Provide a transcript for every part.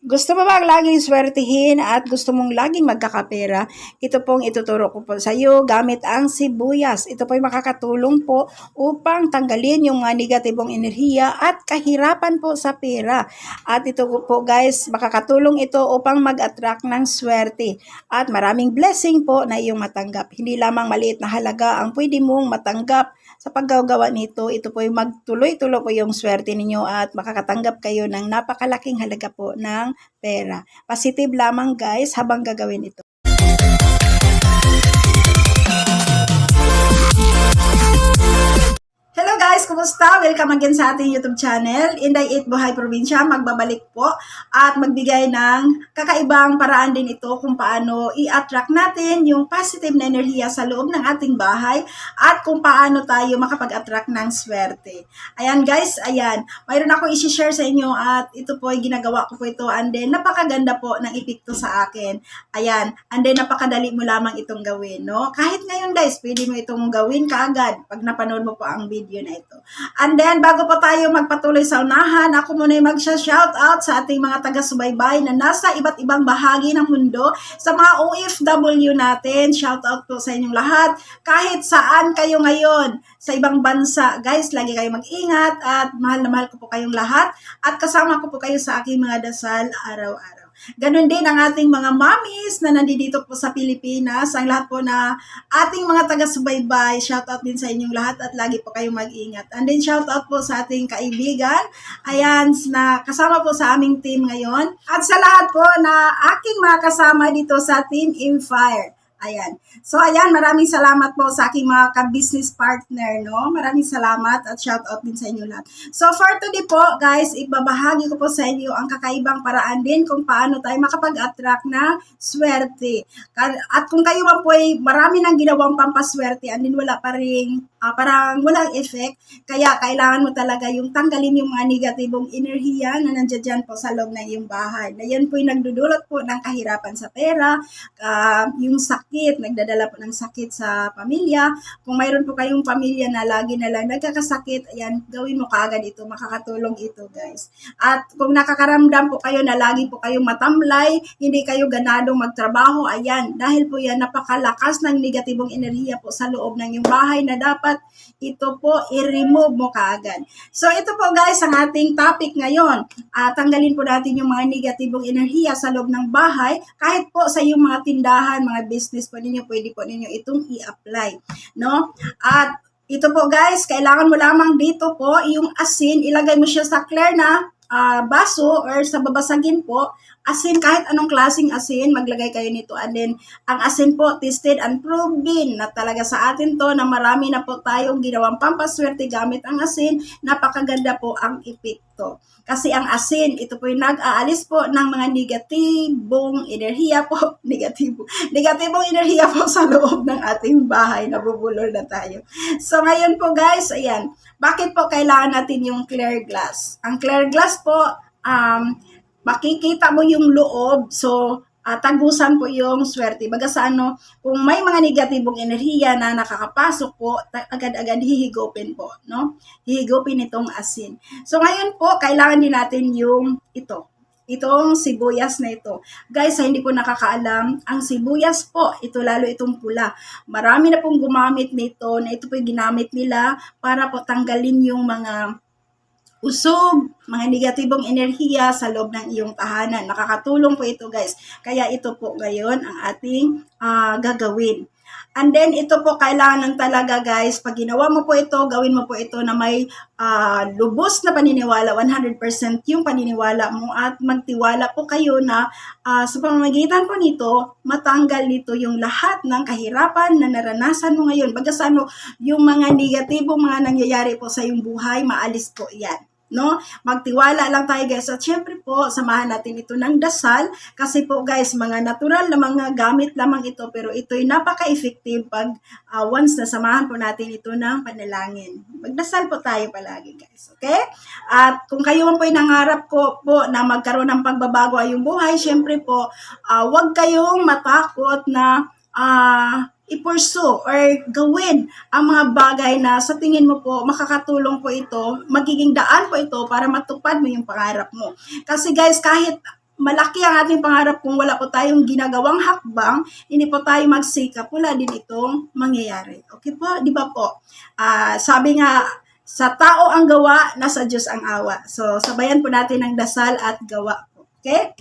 Gusto mo bang laging swertihin at gusto mong laging magkakapera? Ito pong ituturo ko po sa iyo gamit ang sibuyas. Ito po ay makakatulong po upang tanggalin yung mga negatibong enerhiya at kahirapan po sa pera. At ito po guys, makakatulong ito upang mag-attract ng swerte. At maraming blessing po na iyong matanggap. Hindi lamang maliit na halaga ang pwede mong matanggap sa paggagawa nito, ito po ay magtuloy-tuloy po yung swerte ninyo at makakatanggap kayo ng napakalaking halaga po ng pera. Positive lamang guys habang gagawin ito. Hello guys, kumusta? Welcome again sa ating YouTube channel, Inday 8 Buhay Probinsya. Magbabalik po at magbigay ng kakaibang paraan din ito kung paano i-attract natin yung positive na enerhiya sa loob ng ating bahay at kung paano tayo makapag-attract ng swerte. Ayan guys, ayan. Mayroon ako i-share sa inyo at ito po ay ginagawa ko po ito and then napakaganda po ng epekto sa akin. Ayan, and then napakadali mo lamang itong gawin, no? Kahit ngayon guys, pwede mo itong gawin kaagad pag napanood mo po ang video na ito. And then, bago pa tayo magpatuloy sa unahan, ako muna yung mag-shout out sa ating mga taga-subaybay na nasa iba't ibang bahagi ng mundo, sa mga OFW natin, shout out po sa inyong lahat. Kahit saan kayo ngayon, sa ibang bansa, guys, lagi kayo mag-ingat at mahal na mahal ko po kayong lahat at kasama ko po kayo sa aking mga dasal araw-araw. Ganon din ang ating mga mommies na nandito po sa Pilipinas. Ang lahat po na ating mga taga-subaybay. Shoutout din sa inyong lahat at lagi po kayong mag-ingat. And then shoutout po sa ating kaibigan. Ayan, na kasama po sa aming team ngayon. At sa lahat po na aking mga kasama dito sa Team Infire. Ayan. So, ayan, maraming salamat po sa aking mga ka-business partner, no? Maraming salamat at shout out din sa inyo lahat. So, for today po, guys, ibabahagi ko po sa inyo ang kakaibang paraan din kung paano tayo makapag-attract na swerte. At kung kayo man po ay marami nang ginawang pampaswerte and din wala pa rin, ah, parang walang effect, kaya kailangan mo talaga yung tanggalin yung mga negatibong enerhiya na nandiyan dyan po sa loob ng iyong bahay. Na yan po yung nagdudulot po ng kahirapan sa pera, ah, yung sakit nagdadala po ng sakit sa pamilya. Kung mayroon po kayong pamilya na lagi na lang nagkakasakit, ayan, gawin mo kaagad ito, makakatulong ito guys. At kung nakakaramdam po kayo na lagi po kayong matamlay, hindi kayo ganadong magtrabaho, ayan, dahil po yan napakalakas ng negatibong enerhiya po sa loob ng yung bahay na dapat ito po i-remove mo kaagad. So ito po guys ang ating topic ngayon. Uh, tanggalin po natin yung mga negatibong enerhiya sa loob ng bahay kahit po sa yung mga tindahan, mga business po ninyo, pwede po ninyo itong i-apply. No? At ito po guys, kailangan mo lamang dito po yung asin, ilagay mo siya sa clear na uh, baso or sa babasagin po. Asin, kahit anong klaseng asin, maglagay kayo nito. And then, ang asin po, tested and proven na talaga sa atin to na marami na po tayong ginawang pampaswerte gamit ang asin. Napakaganda po ang epekto. Kasi ang asin, ito po yung nag-aalis po ng mga negatibong enerhiya po, negatibo, negatibong enerhiya po sa loob ng ating bahay. Nabubulol na tayo. So ngayon po guys, ayan, bakit po kailangan natin yung clear glass? Ang clear glass po, um, makikita mo yung loob. So, uh, tagusan po yung swerte. Baga sa ano, kung may mga negatibong enerhiya na nakakapasok po, agad-agad hihigupin po, no? Hihigupin itong asin. So ngayon po, kailangan din natin yung ito. Itong sibuyas na ito. Guys, sa hindi po nakakaalam, ang sibuyas po, ito lalo itong pula. Marami na pong gumamit nito na ito po yung ginamit nila para po tanggalin yung mga usog, mga negatibong enerhiya sa loob ng iyong tahanan. Nakakatulong po ito guys. Kaya ito po ngayon ang ating uh, gagawin. And then ito po kailangan talaga guys, pag ginawa mo po ito, gawin mo po ito na may uh, lubos na paniniwala, 100% yung paniniwala mo at magtiwala po kayo na uh, sa pamamagitan po nito, matanggal nito yung lahat ng kahirapan na naranasan mo ngayon. Baga sa ano, yung mga negatibong mga nangyayari po sa iyong buhay, maalis po yan no? Magtiwala lang tayo guys. At syempre po, samahan natin ito ng dasal kasi po guys, mga natural na mga gamit lamang ito pero ito'y napaka-effective pag uh, once na samahan po natin ito ng panalangin. Magdasal po tayo palagi guys, okay? At kung kayo po ay nangarap ko po na magkaroon ng pagbabago ay yung buhay, syempre po, uh, huwag kayong matakot na uh, i-pursue or gawin ang mga bagay na sa tingin mo po makakatulong po ito, magiging daan po ito para matupad mo yung pangarap mo. Kasi guys, kahit malaki ang ating pangarap kung wala po tayong ginagawang hakbang, hindi po tayo magsikap, wala din itong mangyayari. Okay po? Di ba po? Ah, sabi nga, sa tao ang gawa, nasa Diyos ang awa. So, sabayan po natin ang dasal at gawa. Okay?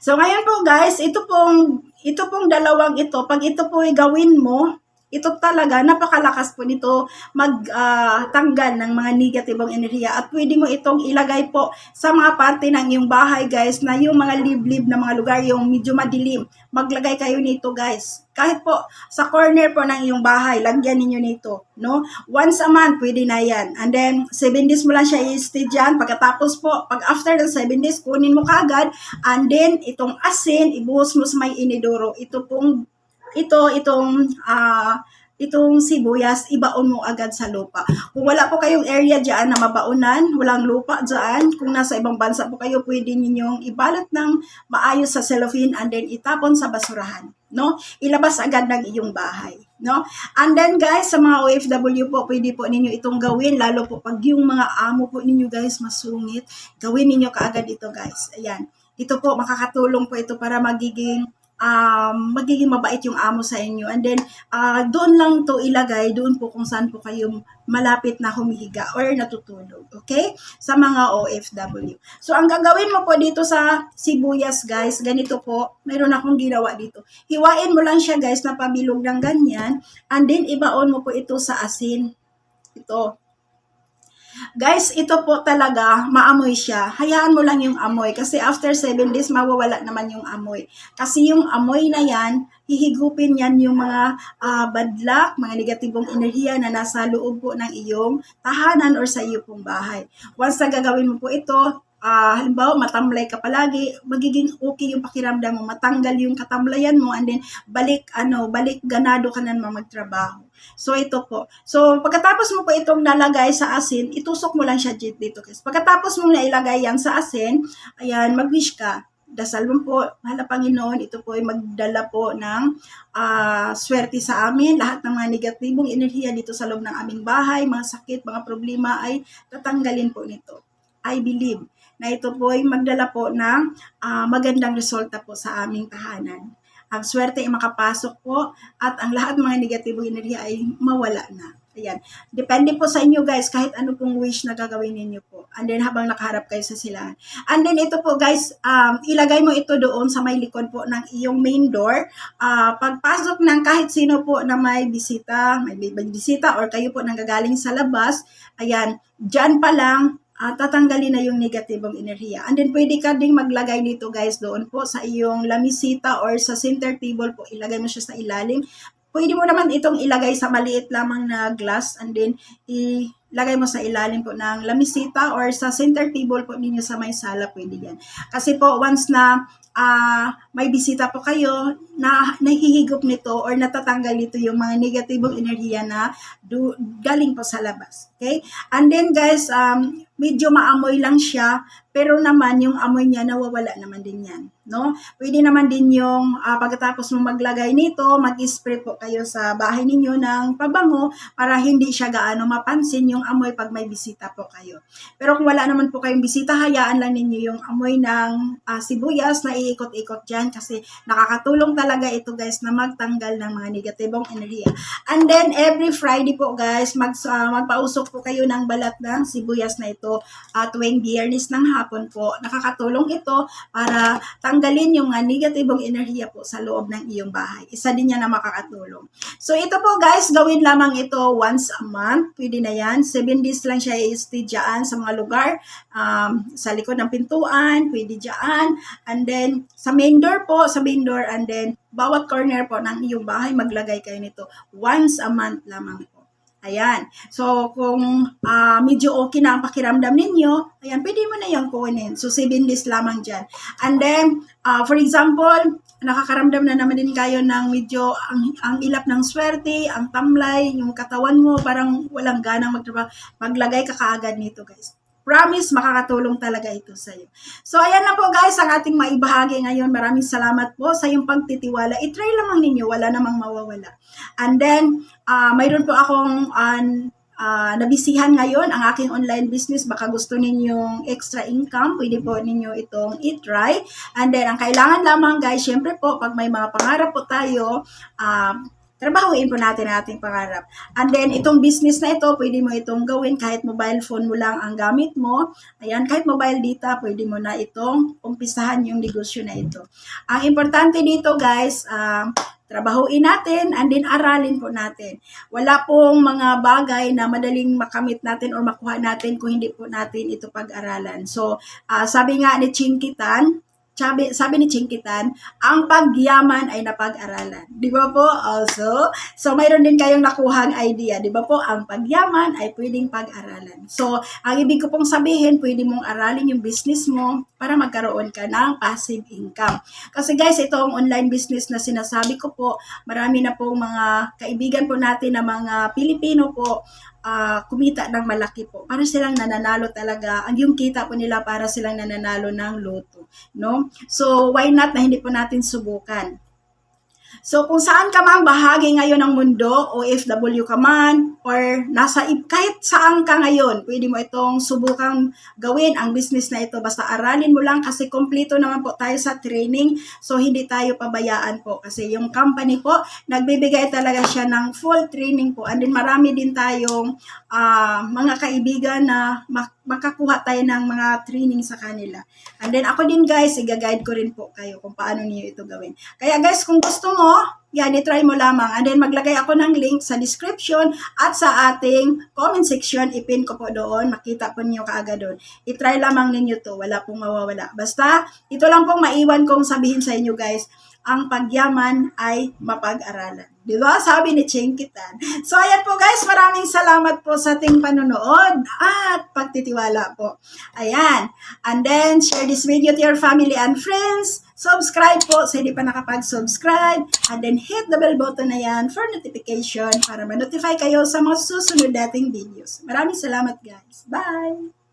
So, ngayon po guys, ito pong, ito pong dalawang ito, pag ito po gawin mo, ito talaga, napakalakas po nito magtanggal ng mga negatibong enerhiya at pwede mo itong ilagay po sa mga parte ng iyong bahay guys na yung mga liblib na mga lugar, yung medyo madilim. Maglagay kayo nito guys. Kahit po sa corner po ng iyong bahay, lagyan ninyo nito. No? Once a month, pwede na yan. And then, 7 days mo lang siya i-stay dyan. Pagkatapos po, pag after ng 7 days, kunin mo kagad. And then, itong asin, ibuhos mo sa may inidoro. Ito pong ito, itong, ah, itong sibuyas, ibaon mo agad sa lupa. Kung wala po kayong area dyan na mabaunan, walang lupa dyan, kung nasa ibang bansa po kayo, pwede ninyong ibalot ng maayos sa cellophane and then itapon sa basurahan. No? Ilabas agad ng iyong bahay. No? And then guys, sa mga OFW po, pwede po ninyo itong gawin, lalo po pag yung mga amo po ninyo guys masungit, gawin ninyo kaagad ito guys. Ayan. Ito po, makakatulong po ito para magiging um, magiging mabait yung amo sa inyo. And then, ah, doon lang to ilagay, doon po kung saan po kayo malapit na humihiga or natutulog. Okay? Sa mga OFW. So, ang gagawin mo po dito sa sibuyas, guys, ganito po, mayroon akong ginawa dito. Hiwain mo lang siya, guys, na pabilog ng ganyan. And then, ibaon mo po ito sa asin. Ito. Guys, ito po talaga, maamoy siya. Hayaan mo lang yung amoy kasi after 7 days, mawawala naman yung amoy. Kasi yung amoy na yan, hihigupin yan yung mga ah, bad luck, mga negatibong enerhiya na nasa loob po ng iyong tahanan or sa iyo pong bahay. Once na gagawin mo po ito, ah halimbawa matamlay ka palagi, magiging okay yung pakiramdam mo, matanggal yung katamlayan mo and then balik ano, balik ganado ka na magtrabaho. So ito po. So pagkatapos mo po itong nalagay sa asin, itusok mo lang siya dito guys. Pagkatapos mo na ilagay yan sa asin, ayan, mag-wish ka. Dasal mo po, mahal na Panginoon, ito po ay magdala po ng ah, swerte sa amin. Lahat ng mga negatibong enerhiya dito sa loob ng aming bahay, mga sakit, mga problema ay tatanggalin po nito. I believe na ito po ay magdala po ng ah, magandang resulta po sa aming tahanan. Ang swerte ay makapasok po at ang lahat mga negatibong enerhiya ay mawala na. Ayan. Depende po sa inyo guys, kahit ano pong wish na gagawin ninyo po. And then habang nakaharap kayo sa silahan. And then ito po guys, um, ilagay mo ito doon sa may likod po ng iyong main door. Ah, pagpasok ng kahit sino po na may bisita, may bi- may bisita or kayo po nanggagaling sa labas, ayan, dyan pa lang, ah, tatanggalin na yung negatibong enerhiya. And then pwede ka ding maglagay nito guys doon po sa iyong lamisita or sa center table po. Ilagay mo siya sa ilalim. Pwede mo naman itong ilagay sa maliit lamang na glass and then ilagay mo sa ilalim po ng lamisita or sa center table po ninyo sa may sala, pwede yan. Kasi po, once na ah, may bisita po kayo, na nahihigop nito or natatanggal nito yung mga negatibong enerhiya na du- galing po sa labas. Okay? And then guys, um, medyo maamoy lang siya, pero naman yung amoy niya nawawala naman din yan. No? Pwede naman din yung ah, pagkatapos mo maglagay nito, mag-spray po kayo sa bahay ninyo ng pabango para hindi siya gaano mapansin yung amoy pag may bisita po kayo. Pero kung wala naman po kayong bisita, hayaan lang ninyo yung amoy ng ah, sibuyas na iikot-ikot dyan kasi nakakatulong talaga ito guys na magtanggal ng mga negatibong enerhiya. And then every Friday po guys, mag, ah, magpausok po kayo ng balat ng sibuyas na ito at tuwing biyernes ng hapon po. Nakakatulong ito para tanggalin yung mga negatibong enerhiya po sa loob ng iyong bahay. Isa din yan na makakatulong. So ito po guys, gawin lamang ito once a month. Pwede na yan. 7 days lang siya i-stay dyan sa mga lugar. Um, sa likod ng pintuan, pwede dyan. And then sa main door po, sa main door and then bawat corner po ng iyong bahay, maglagay kayo nito once a month lamang. Ayan. So, kung ah, medyo okay na ang pakiramdam ninyo, ayan, pwede mo na yung kunin. So, 7 days lamang dyan. And then, ah, for example, nakakaramdam na naman din kayo ng medyo ang, ang ilap ng swerte, ang tamlay, yung katawan mo, parang walang ganang magtrabaho. Maglagay ka kaagad nito, guys. Promise, makakatulong talaga ito sa iyo. So, ayan na po guys, ang ating maibahagi ngayon. Maraming salamat po sa iyong pagtitiwala. I-try lamang ninyo, wala namang mawawala. And then, ah mayroon po akong an ah, nabisihan ngayon ang aking online business, baka gusto ninyong extra income, pwede po ninyo itong i-try. And then, ang kailangan lamang guys, syempre po, pag may mga pangarap po tayo, ah, trabahuin po natin ang ating pangarap. And then, itong business na ito, pwede mo itong gawin kahit mobile phone mo lang ang gamit mo. Ayan, kahit mobile data, pwede mo na itong umpisahan yung negosyo na ito. Ang importante dito guys, ah, trabahuin natin and then aralin po natin. Wala pong mga bagay na madaling makamit natin or makuha natin kung hindi po natin ito pag-aralan. So, ah, sabi nga ni Chinkitan, sabi, sabi ni Chinkitan, ang pagyaman ay napag-aralan. Di ba po? Also, so mayroon din kayong nakuhang idea. Di ba po? Ang pagyaman ay pwedeng pag-aralan. So, ang ibig ko pong sabihin, pwede mong aralin yung business mo para magkaroon ka ng passive income. Kasi guys, itong online business na sinasabi ko po, marami na pong mga kaibigan po natin na mga Pilipino po, ah, kumita ng malaki po. Para silang nananalo talaga. Ang yung kita po nila para silang nananalo ng loto. No? So, why not na hindi po natin subukan? So, kung saan ka mang bahagi ngayon ng mundo, OFW ka man, or nasa, kahit saan ka ngayon, pwede mo itong subukang gawin ang business na ito. Basta aralin mo lang kasi kompleto naman po tayo sa training. So, hindi tayo pabayaan po. Kasi yung company po, nagbibigay talaga siya ng full training po. And then marami din tayong ah, mga kaibigan na mak- makakuha tayo ng mga training sa kanila. And then ako din guys, i-guide ko rin po kayo kung paano niyo ito gawin. Kaya guys, kung gusto mo, yan, i-try mo lamang. And then maglagay ako ng link sa description at sa ating comment section. Ipin ko po doon. Makita po niyo kaagad doon. I-try lamang ninyo to. Wala pong mawawala. Basta, ito lang pong maiwan kong sabihin sa inyo guys. Ang pagyaman ay mapag-aralan. Di ba? Sabi ni Chinkitan. So, ayan po guys. Maraming salamat po sa ating panonood at pagtitiwala po. Ayan. And then, share this video to your family and friends. Subscribe po sa hindi pa nakapag-subscribe. And then, hit the bell button na yan for notification para ma-notify kayo sa mga susunod dating videos. Maraming salamat guys. Bye!